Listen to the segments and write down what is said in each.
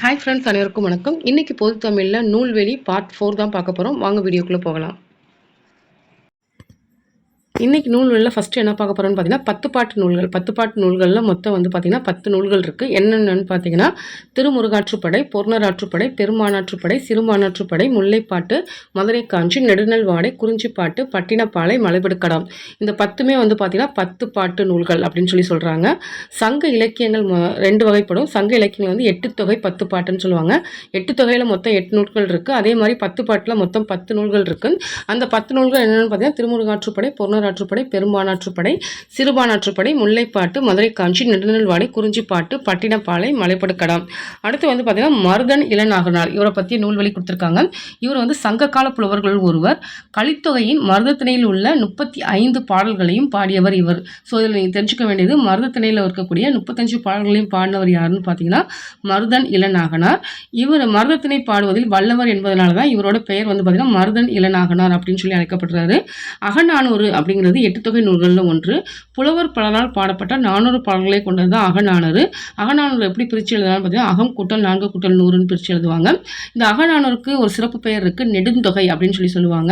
Hi friends அனைவருக்கும் வணக்கம். இன்னைக்கு பொது தமிழில் நூல்வெளி பார்ட் ஃபோர் தான் பார்க்க போகிறோம் வாங்க வீடியோக்குள்ளே போகலாம். இன்றைக்கி நூல்களில் ஃபஸ்ட்டு என்ன பார்க்க போகிறோம்னு பார்த்தீங்கன்னா பத்து பாட்டு நூல்கள். பத்து பாட்டு நூல்களில் மொத்தம் வந்து பார்த்திங்கன்னா பத்து நூல்கள் இருக்குது என்னென்னு பார்த்தீங்கன்னா திருமுருகாற்றுப்படை பொருணராற்றுப்படை பெருமானாற்றுப்படை சிறுமானாற்றுப்படை முல்லைப்பாட்டு மதுரை காஞ்சி நெடுநல்வாடை குறிஞ்சிப்பாட்டு பட்டினப்பாலை மலைபடுக்கடம் இந்த பத்துமே வந்து பார்த்திங்கன்னா பத்து பாட்டு நூல்கள் அப்படின்னு சொல்லி சொல்கிறாங்க சங்க இலக்கியங்கள் ம- ரெண்டு வகைப்படும். சங்க இலக்கியங்கள் வந்து எட்டு தொகை பத்து பாட்டுன்னு சொல்லுவாங்க. எட்டு தொகையில் மொத்தம் எட்டு நூல்கள் இருக்குது அதே மாதிரி பத்து பாட்டில் மொத்தம் பத்து நூல்கள் இருக்குது அந்த பத்து நூல்கள் என்னென்னு பார்த்தீங்கன்னா திருமுருகாற்றுப்படை பொருணராற்றுப்படை பெரும்பானாற்றுப்படை சிறுபானாற்றுப்படை முல்லைப்பாட்டு மதுரை காஞ்சி நெடுநல்வாடை குறிஞ்சிப்பாட்டு பட்டினப்பாலை மலைப்படுக்கடம். அடுத்து வந்து பார்த்தீங்கன்னா மருதன் இளநாகனார். இவரை பற்றி நூல்வழி கொடுத்துருக்காங்க. இவர் வந்து சங்ககால புலவர்கள் ஒருவர். கலித்தொகையின் மருதத்திணையில் உள்ள முப்பத்தி ஐந்து பாடல்களையும் பாடியவர் இவர். ஸோ இதில் நீங்கள் தெரிஞ்சுக்க வேண்டியது மருதத்திணையில் இருக்கக்கூடிய முப்பத்தஞ்சு பாடல்களையும் பாடினவர் யாருன்னு பார்த்தீங்கன்னா மருதன் இளநாகனார். இவர் மருதத்திணை பாடுவதில் வல்லவர் என்பதனால தான் இவரோட பெயர் வந்து பார்த்தீங்கன்னா மருதன் இளநாகனார் அப்படின்னு சொல்லி அழைக்கப்படுறாரு. அகநானூறு அப்படிங்கிறது எட்டு தொகை நூல்களில் ஒன்று. புலவர் பலரால் பாடப்பட்ட நானூறு பாடல்களை கொண்டது தான் அகநானூறு. அகநானூறு எப்படி பிரித்து எழுதலாம் பார்த்தீங்கன்னா அகம் கூட்டல் நான்கு கூட்டல் நூறுன்னு பிரித்து எழுதுவாங்க. இந்த அகநானூருக்கு ஒரு சிறப்பு பெயர் இருக்குது நெடுந்தொகை அப்படின்னு சொல்லி சொல்லுவாங்க.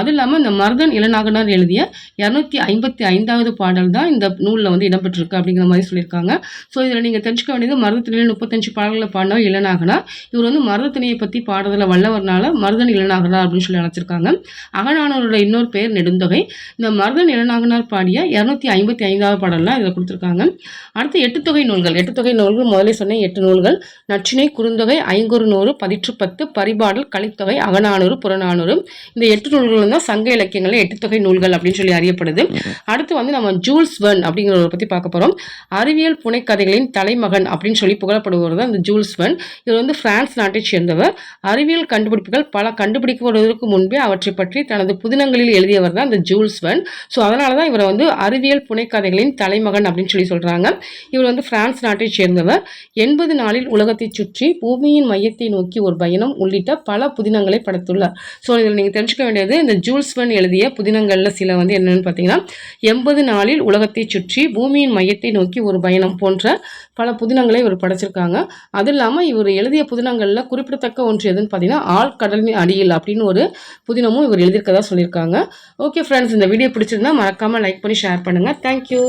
அது இல்லாமல் இந்த மருதன் இளநாகனார் எழுதிய இரநூத்தி ஐம்பத்தி ஐந்தாவது பாடல் தான் இந்த நூலில் வந்து இடம்பெற்றிருக்கு அப்படிங்கிற மாதிரி சொல்லியிருக்காங்க. ஸோ இதில் நீங்கள் தெரிஞ்சுக்க வேண்டியது மருதத்திணையில் முப்பத்தஞ்சு பாடல்களை பாடினவர் இளநாகனார். இவர் வந்து மருதத்திணையை பற்றி பாடுறதில் வல்லவர்னால மருதன் இளநாகனார் அப்படின்னு சொல்லி அழைச்சிருக்காங்க. அகநானூரோட இன்னொரு பெயர் நெடுந்தொகை. இந்த மருதன் இளநாகனார் பாடிய இரநூத்தி ஐம்பத்தி ஐந்தாவது பாடலாம் இதில் கொடுத்துருக்காங்க. அடுத்து எட்டு தொகை நூல்கள். எட்டு தொகை நூல்கள் முதலே சொன்ன எட்டு நூல்கள். நச்சினை குறுந்தொகை ஐங்குறு நூறு பதிற்று பத்து பரிபாடல் கலித்தொகை அகநானூறு புறநானூறு. இந்த எட்டு நூல்கள் தான் சங்க இலக்கியங்களில் எட்டு தொகை நூல்கள் அப்படின்னு சொல்லி அறியப்படுது. அடுத்து வந்து நம்ம ஜூல்ஸ் வெர்ன் அப்படிங்கிறவரை பற்றி பார்க்க போகிறோம் அறிவியல் புனைக்கதைகளின் தலைமகன் அப்படின்னு சொல்லி புகழப்படுவது தான் இந்த ஜூல்ஸ் வெர்ன். இவர் வந்து பிரான்ஸ் நாட்டைச் சேர்ந்தவர். அறிவியல் கண்டுபிடிப்புகள் பல கண்டுபிடிக்கப்படுவதற்கு முன்பே அவற்றை பற்றி தனது புதினங்களில் எழுதியவர் தான் இந்த ஜூல்ஸ் வெர்ன். ஸோ அதனால தான் இவரை வந்து அறிவியல் புனைக்கதைகளின் தலைமகன் அப்படின்னு சொல்லி சொல்கிறாங்க இவர் வந்து பிரான்ஸ் நாட்டைச் சேர்ந்தவர். எண்பது நாளில் உலகத்தை சுற்றி பூமியின் மையத்தை நோக்கி ஒரு பயணம் உள்ளிட்ட பல புதினங்களை படைத்துள்ளார். ஸோ இதில் நீங்கள் தெரிஞ்சுக்க வேண்டியது இந்த ஜூல்ஸ்வன் எழுதிய புதினங்களில் சில வந்து என்னென்னு பார்த்தீங்கன்னா எண்பது நாளில் உலகத்தை சுற்றி பூமியின் மையத்தை நோக்கி ஒரு பயணம் போன்ற பல புதினங்களை இவர் படைச்சிருக்காங்க. அது இல்லாமல் இவர் எழுதிய புதினங்களில் குறிப்பிடத்தக்க ஒன்று எதுன்னு பார்த்தீங்கன்னா ஆழ்கடலின் அடியில் அப்படின்னு ஒரு புதினமும் இவர் எழுதியிருக்கதா சொல்லியிருக்காங்க. ஓகே ஃப்ரெண்ட்ஸ் இந்த வீடியோ பிடிச்சிருந்தா மறக்காமல் லைக் பண்ணி ஷேர் பண்ணுங்கள் தேங்க்யூ